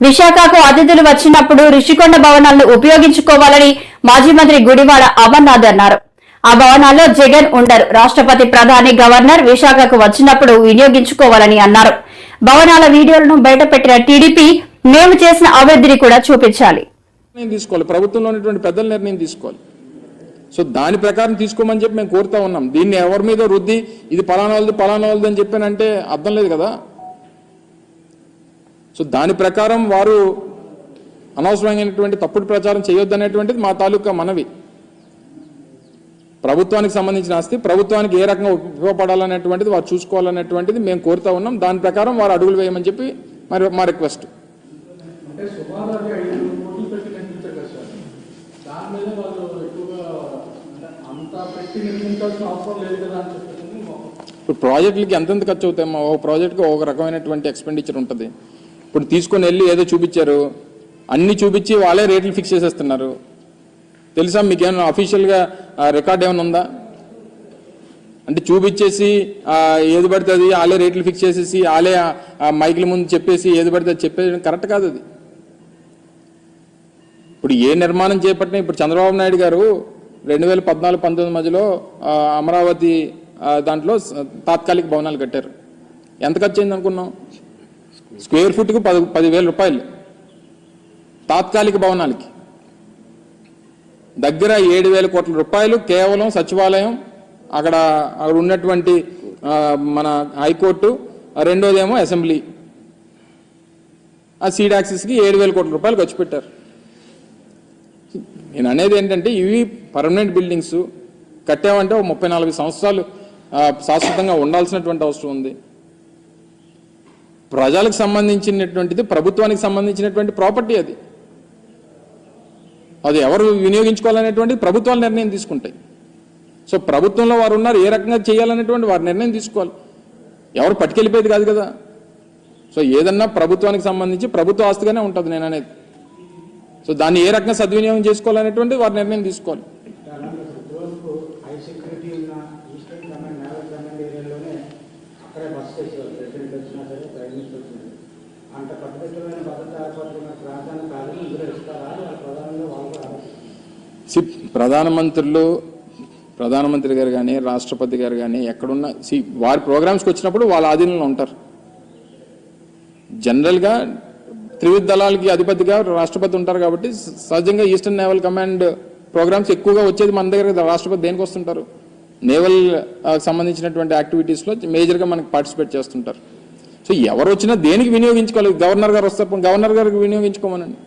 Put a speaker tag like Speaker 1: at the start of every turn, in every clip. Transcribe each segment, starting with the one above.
Speaker 1: విశాఖకు అతిథులు వచ్చినప్పుడు రిషికొండ భవనాలను ఉపయోగించుకోవాలని మాజీ మంత్రి గుడివాడ అమర్నాథ్ అన్నారు. ఆ భవనాల్లో జగన్ ఉండరు. రాష్ట్రపతి ప్రధాని గవర్నర్ విశాఖకు వచ్చినప్పుడు వినియోగించుకోవాలని అన్నారు. భవనాల వీడియోలను బయటపెట్టిన టీడీపీ మేము చేసిన అభివృద్ధిని కూడా చూపించాలి.
Speaker 2: తీసుకోవాలి. ప్రభుత్వంలో ఉన్నటువంటి పెద్దల నిర్ణయం తీసుకోవాలి. సో దాని ప్రకారం తీసుకోమని చెప్పి మేము కోరుతా ఉన్నాం. దీన్ని ఎవరి మీద రుద్ది ఇది పలానా వాళ్ళది పలానా వాళ్ళది అని చెప్పానంటే అర్థం లేదు కదా. సో దాని ప్రకారం వారు అనవసరమైనటువంటి తప్పుడు ప్రచారం చేయొద్దు అనేటువంటిది మా తాలూకా మనవి. ప్రభుత్వానికి సంబంధించిన ఆస్తి ప్రభుత్వానికి ఏ రకంగా ఉపయోగపడాలనేటువంటిది వారు చూసుకోవాలనేటువంటిది మేము కోరుతా ఉన్నాం. దాని ప్రకారం వారు అడుగులు వేయమని చెప్పి మరి మా రిక్వెస్ట్. ఇప్పుడు ప్రాజెక్టులకి ఎంతెంత ఖర్చు అవుతాయమ్మా? ఒక ప్రాజెక్ట్కి ఒక రకమైనటువంటి ఎక్స్పెండిచర్ ఉంటుంది. ఇప్పుడు తీసుకొని వెళ్ళి ఏదో చూపించారు. అన్ని చూపించి వాళ్ళే రేట్లు ఫిక్స్ చేసేస్తున్నారు. తెలుసా మీకు ఏమైనా అఫీషియల్గా రికార్డ్ ఏమైనా ఉందా? అంటే చూపించేసి ఏది పడితే అది వాళ్ళే రేట్లు ఫిక్స్ చేసేసి వాళ్ళే మైకుల ముందు చెప్పేసి ఏది పడితే అది చెప్పేది కరెక్ట్ కాదు అది. ఇప్పుడు ఏ నిర్మాణం చేపట్టినా ఇప్పుడు చంద్రబాబు నాయుడు గారు రెండు వేల పద్నాలుగు పంతొమ్మిది మధ్యలో అమరావతి దాంట్లో తాత్కాలిక భవనాలు కట్టారు. ఎంత ఖర్చు అయింది అనుకున్నాం స్క్వేర్ ఫుట్కు పది పదివేల రూపాయలు. తాత్కాలిక భవనాలకి దగ్గర ఏడు వేల కోట్ల రూపాయలు కేవలం సచివాలయం అక్కడ అక్కడ ఉన్నటువంటి మన హైకోర్టు రెండోదేమో అసెంబ్లీ. ఆ సీడ్ ఏడు వేల కోట్ల రూపాయలు ఖర్చు పెట్టారు. నేను అనేది ఏంటంటే ఇవి పర్మనెంట్ బిల్డింగ్స్ కట్టామంటే ఒక ముప్పై నలభై సంవత్సరాలు శాశ్వతంగా ఉండాల్సినటువంటి అవసరం ఉంది. ప్రజలకు సంబంధించినటువంటిది ప్రభుత్వానికి సంబంధించినటువంటి ప్రాపర్టీ అది. అది ఎవరు వినియోగించుకోవాలనేటువంటి ప్రభుత్వాలు నిర్ణయం తీసుకుంటాయి. సో ప్రభుత్వంలో వారు ఉన్నారు ఏ రకంగా చేయాలనేటువంటి వారు నిర్ణయం తీసుకోవాలి. ఎవరు పట్టుకెళ్ళిపోయేది కాదు కదా. సో ఏదన్నా ప్రభుత్వానికి సంబంధించి ప్రభుత్వ ఆస్తిగానే ఉంటుంది నేను అనేది సో దాన్ని ఏ రకంగా సద్వినియోగం చేసుకోవాలనేటువంటి వారు నిర్ణయం తీసుకోవాలి.
Speaker 3: అక్కడే బస్ చేసేవారు ప్రెసిడెంట్ వచ్చినా సరే ప్రైమ్ మినిస్టర్ వచ్చినా సరే. అంత కట్టుదిట్టమైన భద్రత ఏర్పడుతున్న ప్రాంతాన్ని కాదని ఇందులో ఇస్తారా? వాళ్ళ ప్రధానంగా వాళ్ళు
Speaker 2: సి ప్రధానమంత్రులు ప్రధానమంత్రి గారు కానీ రాష్ట్రపతి గారు కానీ ఎక్కడున్నా సి వారి ప్రోగ్రామ్స్కి వచ్చినప్పుడు వాళ్ళ ఆధీనంలో ఉంటారు. జనరల్గా త్రివిధ దళాలకి అధిపతిగా రాష్ట్రపతి ఉంటారు కాబట్టి సహజంగా ఈస్టర్న్ నేవల్ కమాండ్ ప్రోగ్రామ్స్ ఎక్కువగా వచ్చేది మన దగ్గర రాష్ట్రపతి దేనికి వస్తుంటారు? నేవల్ సంబంధించినటువంటి యాక్టివిటీస్లో మేజర్గా మనకి పార్టిసిపేట్ చేస్తుంటారు. సో ఎవరు వచ్చినా దేనికి వినియోగించుకోవాలి? గవర్నర్ గారు వస్తారు గవర్నర్ గారికి వినియోగించుకోమనండి.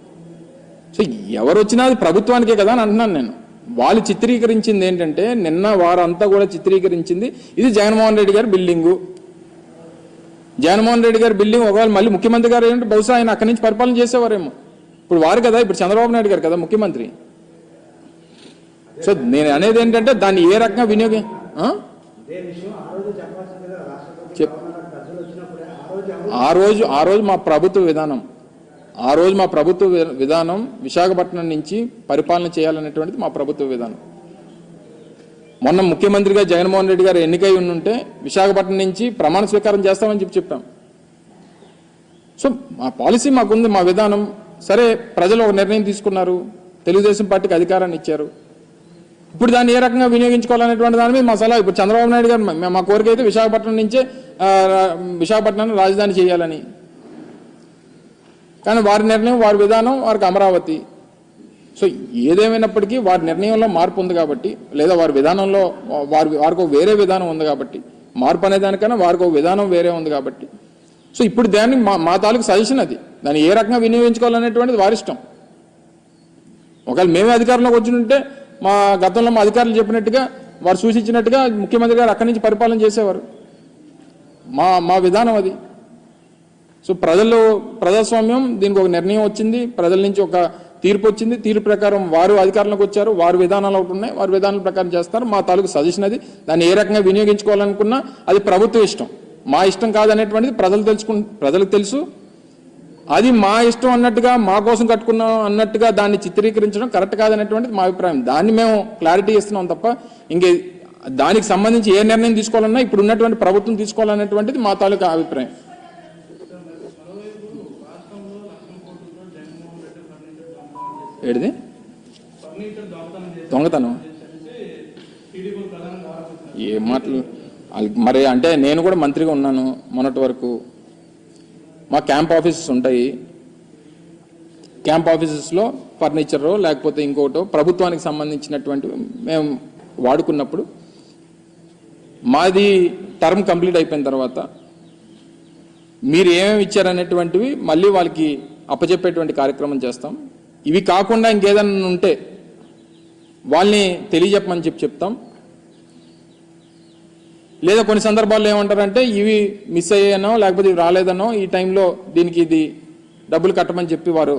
Speaker 2: సో ఎవరు వచ్చినా అది ప్రభుత్వానికే కదా అని అంటున్నాను నేను. వాళ్ళు చిత్రీకరించింది ఏంటంటే నిన్న వారంతా కూడా చిత్రీకరించింది ఇది జగన్మోహన్ రెడ్డి గారి బిల్డింగు. జగన్మోహన్ రెడ్డి గారి బిల్డింగ్ ఒకవేళ మళ్ళీ ముఖ్యమంత్రి గారు ఏంటంటే బహుశా ఆయన అక్కడి నుంచి పరిపాలన చేసేవారేమో. ఇప్పుడు వారు కదా ఇప్పుడు చంద్రబాబు నాయుడు గారు కదా ముఖ్యమంత్రి. సో నేను అనేది ఏంటంటే దాన్ని ఏ రకంగా వినియోగం చెప్-
Speaker 3: ఆ రోజు
Speaker 2: ఆ రోజు మా ప్రభుత్వ విధానం. ఆ రోజు మా ప్రభుత్వ విధానం విశాఖపట్నం నుంచి పరిపాలన చేయాలనేటువంటిది మా ప్రభుత్వ విధానం. మొన్న ముఖ్యమంత్రిగా జగన్మోహన్ రెడ్డి గారు ఎన్నికై ఉంటే విశాఖపట్నం నుంచి ప్రమాణ స్వీకారం చేస్తామని చెప్పి చెప్పాం. సో మా పాలసీ మాకుంది మా విధానం. సరే ప్రజలు ఒక నిర్ణయం తీసుకున్నారు. తెలుగుదేశం పార్టీకి అధికారాన్ని ఇచ్చారు. ఇప్పుడు దాన్ని ఏ రకంగా వినియోగించుకోవాలనేటువంటి దాని మీద మా సలహా ఇప్పుడు చంద్రబాబు నాయుడు గారు మా- కోరిక అయితే విశాఖపట్నం నుంచే విశాఖపట్నం విశాఖపట్నాన్ని రాజధాని చేయాలని. కానీ వారి నిర్ణయం వారి విధానం వారికి అమరావతి. సో ఏదేమైనప్పటికీ వారి నిర్ణయంలో మార్పు ఉంది కాబట్టి లేదా వారి విధానంలో వారి వారికి ఒక వేరే విధానం ఉంది కాబట్టి మార్పు అనే దానికన్నా వారికి ఒక విధానం వేరే ఉంది కాబట్టి. సో ఇప్పుడు దాన్ని మా మా తాలూకు సజెషన్ అది. దాన్ని ఏ రకంగా వినియోగించుకోవాలనేటువంటిది వారి ఇష్టం. ఒకవేళ మేమే అధికారంలోకి వచ్చి ఉంటే మా గతంలో మా అధికారులు చెప్పినట్టుగా వారు సూచించినట్టుగా ముఖ్యమంత్రి గారు అక్కడి నుంచి పరిపాలన చేసేవారు. మా మా విధానం అది. సో ప్రజలు ప్రజాస్వామ్యం దీనికి ఒక నిర్ణయం వచ్చింది. ప్రజల నుంచి ఒక తీర్పు వచ్చింది. తీర్పు ప్రకారం వారు అధికారంలోకి వచ్చారు. వారి విధానాలు ఒకటి ఉన్నాయి. వారి విధానాల ప్రకారం చేస్తారు. మా తాలూకు సజెషన్ అది. దాన్ని ఏ రకంగా వినియోగించుకోవాలనుకున్నా అది ప్రభుత్వ ఇష్టం. మా ఇష్టం కాదనేటువంటిది ప్రజలు తెలుసుకు ప్రజలకు తెలుసు. అది మా ఇష్టం అన్నట్టుగా మా కోసం కట్టుకున్నాం అన్నట్టుగా దాన్ని చిత్రీకరించడం కరెక్ట్ కాదనేటువంటిది మా అభిప్రాయం. దాన్ని మేము క్లారిటీ ఇస్తున్నాం తప్ప ఇంకే దానికి సంబంధించి ఏ నిర్ణయం తీసుకోవాలన్నా ఇప్పుడు ఉన్నటువంటి ప్రభుత్వం తీసుకోవాలనేటువంటిది మా తాలూకా అభిప్రాయం.
Speaker 4: మరోవైపు
Speaker 2: ఏడిది?
Speaker 4: దొంగతనం. ఏం
Speaker 2: ఏ మాటలు మరి అంటే నేను కూడా మంత్రిగా ఉన్నాను మొన్నటి వరకు. మా క్యాంప్ ఆఫీసెస్ ఉంటాయి. క్యాంప్ ఆఫీసెస్లో ఫర్నిచరో లేకపోతే ఇంకోటో ప్రభుత్వానికి సంబంధించినటువంటి మేము వాడుకున్నప్పుడు మాది టర్మ్ కంప్లీట్ అయిపోయిన తర్వాత మీరు ఏమేమి ఇచ్చారనేటువంటివి మళ్ళీ వాళ్ళకి అప్పచెప్పేటువంటి కార్యక్రమం చేస్తాం. ఇవి కాకుండా ఇంకేదన్నా ఉంటే వాళ్ళని తెలియజెప్పమని చెప్పి చెప్తాం. లేదా కొన్ని సందర్భాల్లో ఏమంటారంటే ఇవి మిస్ అయ్యానో లేకపోతే ఇవి రాలేదనో ఈ టైంలో దీనికి ఇది డబ్బులు కట్టమని చెప్పి వారు